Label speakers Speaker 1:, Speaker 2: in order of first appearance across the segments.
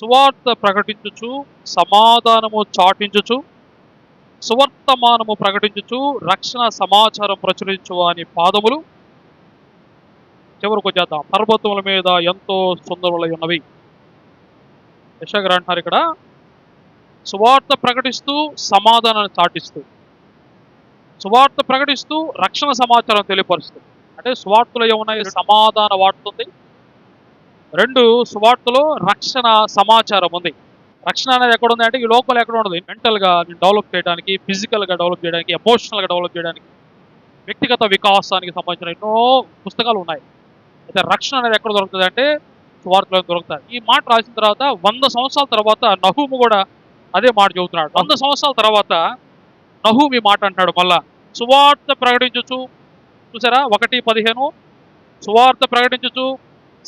Speaker 1: సువార్త ప్రకటించుచు సమాధానము చాటించుచు సువర్తమానము ప్రకటించుచు రక్షణ సమాచారం ప్రచురించు అని పాదములు చివరికి వచ్చేద్దాం పర్వతముల మీద ఎంతో సుందరులై ఉన్నవి. యశగర్ అంటున్నారు ఇక్కడ సువార్త ప్రకటిస్తూ సమాధానాన్ని చాటిస్తూ సువార్త ప్రకటిస్తూ రక్షణ సమాచారం తెలియపరుస్తూ. అంటే సువార్తలో ఏమున్నాయి? సమాధాన వాడుతుంది రెండు సువార్తలో రక్షణ సమాచారం ఉంది. రక్షణ అనేది ఎక్కడ ఉంది అంటే ఈ లోపల ఎక్కడ ఉండదు. మెంటల్గా డెవలప్ చేయడానికి ఫిజికల్గా డెవలప్ చేయడానికి ఎమోషనల్గా డెవలప్ చేయడానికి వ్యక్తిగత వికాసానికి సంబంధించిన ఎన్నో పుస్తకాలు ఉన్నాయి. అయితే రక్షణ అనేది ఎక్కడ దొరుకుతుంది అంటే సువార్తలో దొరుకుతాయి. ఈ మాట రాసిన తర్వాత వంద సంవత్సరాల తర్వాత నహూము కూడా అదే మాట చెబుతున్నాడు. వంద సంవత్సరాల తర్వాత నహూమి మాట అంటాడు మళ్ళా. సువార్త ప్రకటించచ్చు చూసారా? ఒకటి పదిహేను. సువార్త ప్రకటించచ్చు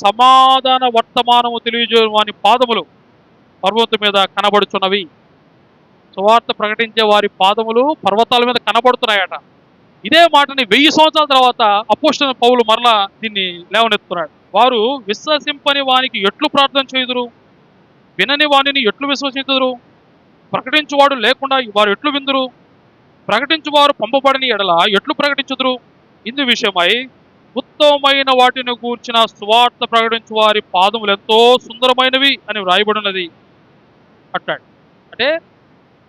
Speaker 1: సమాధాన వర్తమానము తెలియజేయని వాని పాదములు పర్వతం మీద కనబడుచున్నవి. సువార్త ప్రకటించే వారి పాదములు పర్వతాల మీద కనబడుతున్నాయట. ఇదే మాటని వెయ్యి సంవత్సరాల తర్వాత అపోష్ణ పౌలు మరలా దీన్ని లేవనెత్తున్నాడు వారు విశ్వసింపని వానికి ఎట్లు ప్రార్థన చేయుదురు? వినని వానిని ఎట్లు విశ్వసించుదురు? ప్రకటించువాడు లేకుండా వారు ఎట్లు విందురు? ప్రకటించువారు పంపబడిన ఎడల ఎట్లు ప్రకటించుదురు? ఇందు విషయమై ఉత్తమమైన వాటిని గూర్చిన సువార్త ప్రకటించు వారి పాదములు ఎంతో సుందరమైనవి అని వ్రాయబడినది. అంటాడు అంటే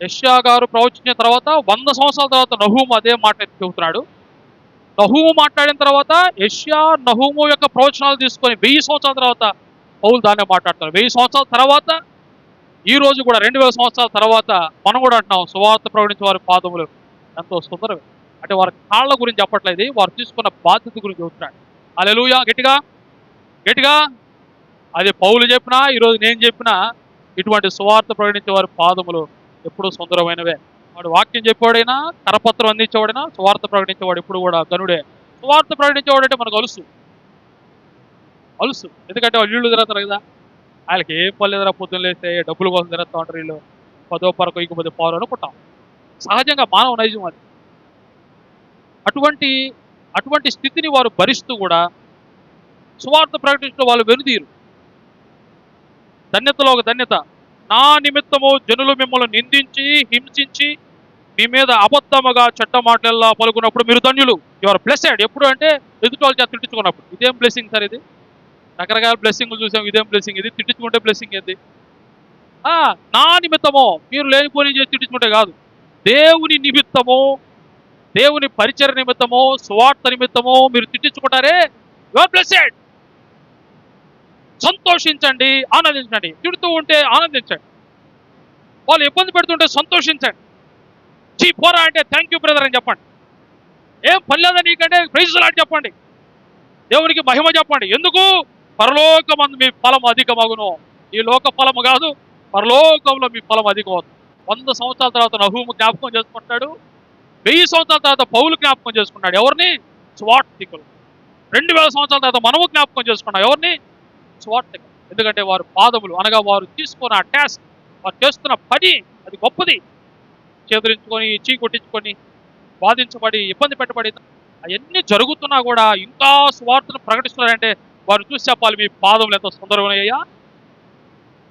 Speaker 1: యష్యా గారు ప్రవచించిన తర్వాత వంద సంవత్సరాల తర్వాత నహూము అదే మాట చెబుతున్నాడు. నహూము మాట్లాడిన తర్వాత యష్యా నహూము యొక్క ప్రవచనాలు తీసుకొని వెయ్యి సంవత్సరాల తర్వాత పౌలు దాన్నే మాట్లాడుతున్నారు వెయ్యి సంవత్సరాల తర్వాత ఈ రోజు కూడా రెండు వేల సంవత్సరాల తర్వాత మనం కూడా అంటున్నాం సువార్త ప్రకటించే వారి పాదములు ఎంతో సుందరమే అంటే వారి కాళ్ళ గురించి చెప్పట్లేదు. వారు తీసుకున్న బాధ్యత గురించి చెబుతున్నాడు. అలెలుయా గట్టిగా గట్టిగా. అది పౌలు చెప్పినా ఈరోజు నేను చెప్పినా ఇటువంటి సువార్త ప్రకటించే వారి పాదములు ఎప్పుడూ సుందరమైనవే. వాడు వాక్యం చెప్పేవాడైనా కరపత్రం అందించేవాడైనా సువార్త ప్రకటించేవాడు ఎప్పుడు కూడా గనుడే సువార్త ప్రకటించేవాడంటే మనకు అలుసు. అలుసు. ఎందుకంటే వాళ్ళు ఇళ్ళు తిరుగుతారు కదా. వాళ్ళకి ఏం పని లేదురా పొద్దున్న లేస్తే డబ్బుల కోసం తిరుగుతూ ఉంటారు వీళ్ళు. పదో పరకు ఇంకపోతే పాలు అనుకుంటాం. సహజంగా మానవ నైజం అది. అటువంటి అటువంటి స్థితిని వారు భరిస్తూ కూడా సువార్త ప్రకటించడం వాళ్ళు వెనుదీరు. ధన్యతలో ఒక ధన్యత. నా నిమిత్తము జనులు మిమ్మల్ని నిందించి హింసించి మీ మీద అబద్ధముగా చెడ్డ మాటల్లా పలుకున్నప్పుడు మీరు ధన్యులు. యువర్ బ్లెస్సెడ్ ఎప్పుడు అంటే ఎదుటి చేత తిట్టించుకున్నప్పుడు. ఇదేం బ్లెస్సింగ్ సార్ ఇది? రకరకాల బ్లెస్సింగ్లు చూసాం ఇదేం బ్లెస్సింగ్ ఇది తిట్టించుకుంటే బ్లెస్సింగ్ ఏంది? ఆ, నా నిమిత్తమో. మీరు లేనిపోని చేసి తిట్టించుకుంటే కాదు. దేవుని నిమిత్తము దేవుని పరిచయ నిమిత్తము స్వార్థ నిమిత్తము మీరు తిట్టించుకుంటారే. యువర్ బ్లెస్సెడ్ సంతోషించండి ఆనందించండి. తిడుతూ ఉంటే ఆనందించండి. వాళ్ళు ఇబ్బంది పెడుతుంటే సంతోషించండి. చీ పోరా అంటే థ్యాంక్ యూ బ్రదర్ అని చెప్పండి. ఏం పర్లేదా నీకంటే? ప్రైజులాడి చెప్పండి. దేవునికి మహిమ చెప్పండి. ఎందుకు? పరలోకమందు మీ ఫలం అధికమగును. ఈ లోక ఫలము కాదు పరలోకంలో మీ ఫలం అధికమవుతుంది. వంద సంవత్సరాల తర్వాత నహూము జ్ఞాపకం చేసుకుంటాడు. వెయ్యి సంవత్సరాల తర్వాత పౌలు జ్ఞాపకం చేసుకున్నాడు. ఎవరిని? స్వార్థికులు. రెండు వేల సంవత్సరాల తర్వాత మనము జ్ఞాపకం చేసుకున్నాం. ఎవరిని? స్వార్థికులు. ఎందుకంటే వారు పాదములు అనగా వారు తీసుకున్న టాస్క్ వారు చేస్తున్న పని అది గొప్పది. చేదరించుకొని చీ కొట్టించుకొని బాధించబడి ఇబ్బంది పెట్టబడి అవన్నీ జరుగుతున్నా కూడా ఇంకా స్వార్థను ప్రకటిస్తున్నారంటే వారు చూసి చెప్పాలి మీ పాదములు ఎంత సుందరమైనయ్యా?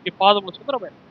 Speaker 1: ఈ పాదములు సుందరమైన